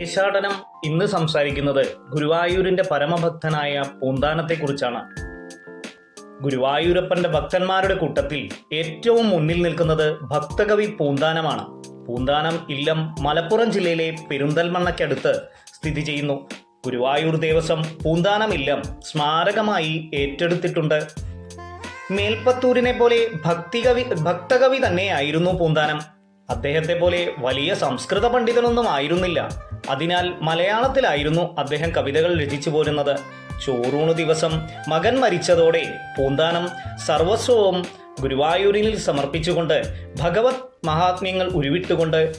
ദേശാടനം ഇന്ന് സംസാരിക്കുന്നത് ഗുരുവായൂരിന്റെ പരമഭക്തനായ പൂന്താനത്തെക്കുറിച്ചാണ്. ഗുരുവായൂരപ്പന്റെ ഭക്തന്മാരുടെ കൂട്ടത്തിൽ ഏറ്റവും മുന്നിൽ നിൽക്കുന്നത് ഭക്തകവി പൂന്താനമാണ്. പൂന്താനം ഇല്ലം മലപ്പുറം ജില്ലയിലെ പെരുന്തൽമണ്ണയ്ക്കടുത്ത് സ്ഥിതി ചെയ്യുന്നു. ഗുരുവായൂർ ദേവസ്വം പൂന്താനം ഇല്ലം സ്മാരകമായി ഏറ്റെടുത്തിട്ടുണ്ട്. മേൽപ്പത്തൂരിനെ പോലെ ഭക്തികവി ഭക്തകവി തന്നെയായിരുന്നു പൂന്താനം. അദ്ദേഹത്തെ പോലെ വലിയ സംസ്കൃത പണ്ഡിതനൊന്നും ആയിരുന്നില്ല. അതിനാൽ മലയാളത്തിലായിരുന്നു അദ്ദേഹം കവിതകൾ രചിച്ചു പോരുന്നത്. ചോറൂണ് ദിവസം മകൻ മരിച്ചതോടെ പൂന്താനം സർവസ്വവും ഗുരുവായൂരിൽ സമർപ്പിച്ചുകൊണ്ട് ഭഗവത് മഹാത്മ്യങ്ങൾ ഉരുവിട്ടുകൊണ്ട്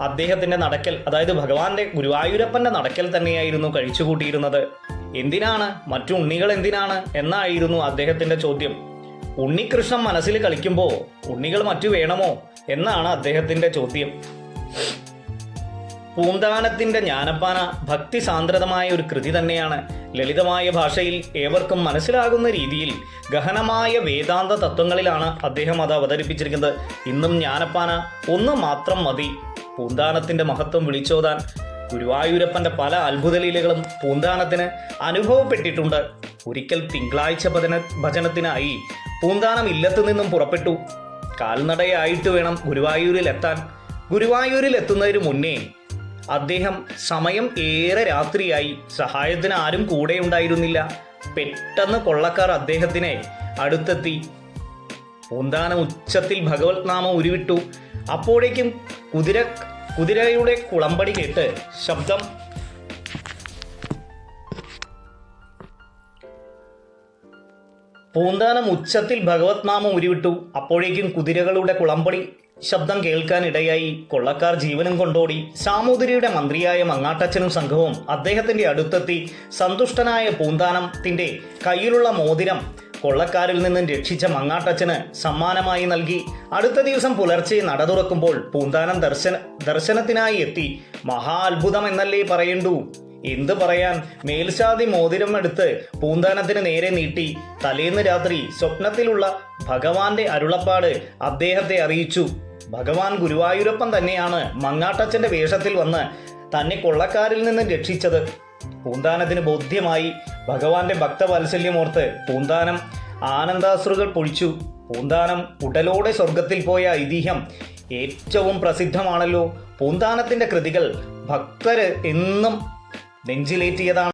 അദ്ദേഹത്തിന്റെ നടക്കൽ അതായത് ഭഗവാന്റെ ഗുരുവായൂരപ്പന്റെ നടക്കൽ തന്നെയായിരുന്നു കഴിച്ചുകൂട്ടിയിരുന്നത്. എന്തിനാണ്? മറ്റു ഉണ്ണികൾ എന്തിനാണ്? എന്നായിരുന്നു അദ്ദേഹത്തിന്റെ ചോദ്യം. ഉണ്ണികൃഷ്ണൻ മനസ്സിൽ കളിക്കുമ്പോൾ ഉണ്ണികൾ മറ്റു വേണമോ? എന്നാണ് അദ്ദേഹത്തിന്റെ ചോദ്യം. പൂന്താനത്തിന്റെ ജ്ഞാനപ്പാന ഭക്തിസാന്ദ്രതമായ ഒരു കൃതി തന്നെയാണ്. ലളിതമായ ഭാഷയിൽ ഏവർക്കും മനസ്സിലാകുന്ന രീതിയിൽ ഗഹനമായ വേദാന്ത തത്വങ്ങളിലാണ് അദ്ദേഹം അത് അവതരിപ്പിച്ചിരിക്കുന്നത്. ഇന്നും ജ്ഞാനപ്പാന ഒന്ന് മാത്രം മതി. പൂന്താനത്തിന്റെ മഹത്വം വിളിച്ചോതാൻ ഗുരുവായൂരപ്പന്റെ പല അത്ഭുത ലീലകളും പൂന്താനത്തിന് അനുഭവപ്പെട്ടിട്ടുണ്ട്. ഒരിക്കൽ തിങ്കളാഴ്ച ഭജന ഭജനത്തിനായി പൂന്താനം ഇല്ലത്തു നിന്നും പുറപ്പെട്ടു. കാൽനടയായിട്ട് വേണം ഗുരുവായൂരിൽ എത്താൻ ഗുരുവായൂരിൽ എത്തുന്നതിന് മുന്നേ അദ്ദേഹം സമയം ഏറെ രാത്രിയായി. സഹായത്തിന് ആരും കൂടെ ഉണ്ടായിരുന്നില്ല. പെട്ടെന്ന് കൊള്ളക്കാർ അദ്ദേഹത്തിനെ അടുത്തെത്തി. പൂന്താനം ഉച്ചത്തിൽ ഭഗവത് നാമം ഉരുവിട്ടു. അപ്പോഴേക്കും കുതിര കുതിരയുടെ കുളമ്പടി കേട്ട് ശബ്ദം പൂന്താനം ഉച്ചത്തിൽ ഭഗവത് നാമം ഉരുവിട്ടു. അപ്പോഴേക്കും കുതിരകളുടെ കുളമ്പടി ശബ്ദം കേൾക്കാനിടയായി. കൊള്ളക്കാർ ജീവനും കൊണ്ടോടി. സാമൂതിരിയുടെ മന്ത്രിയായ മങ്ങാട്ടച്ചനും സംഘവും അദ്ദേഹത്തിന്റെ അടുത്തെത്തി സന്തുഷ്ടനായ പൂന്താനത്തിന്റെ കയ്യിലുള്ള മോതിരം കൊള്ളക്കാരിൽ നിന്നും രക്ഷിച്ച മങ്ങാട്ടച്ചന് സമ്മാനമായി നൽകി. അടുത്ത ദിവസം പുലർച്ചെ നട തുറക്കുമ്പോൾ പൂന്താനം ദർശന ദർശനത്തിനായി എത്തി. മഹാ അത്ഭുതം എന്നല്ലേ പറയണ്ടു? എന്ത് പറയാൻ? മേൽശാതി മോതിരം എടുത്ത് പൂന്താനത്തിന് നേരെ നീട്ടി. തലേന്ന് രാത്രി സ്വപ്നത്തിലുള്ള ഭഗവാന്റെ അരുളപ്പാട് അദ്ദേഹത്തെ അറിയിച്ചു. ഭഗവാൻ ഗുരുവായൂരപ്പൻ തന്നെയാണ് മങ്ങാട്ടച്ചന്റെ വേഷത്തിൽ വന്ന് തന്നെ കൊള്ളക്കാരിൽ നിന്ന് രക്ഷിച്ചത്. പൂന്താനത്തിന് ബോധ്യമായി ഭഗവാന്റെ ഭക്തവാത്സല്യമോർത്ത് പൂന്താനം ആനന്ദാശ്രുകൾ പൊഴിച്ചു. പൂന്താനം ഉടലോടെ സ്വർഗത്തിൽ പോയ ഐതിഹ്യം ഏറ്റവും പ്രസിദ്ധമാണല്ലോ. പൂന്താനത്തിന്റെ കൃതികൾ ഭക്തര് എന്നും നെഞ്ചിലേറ്റിയതാണ്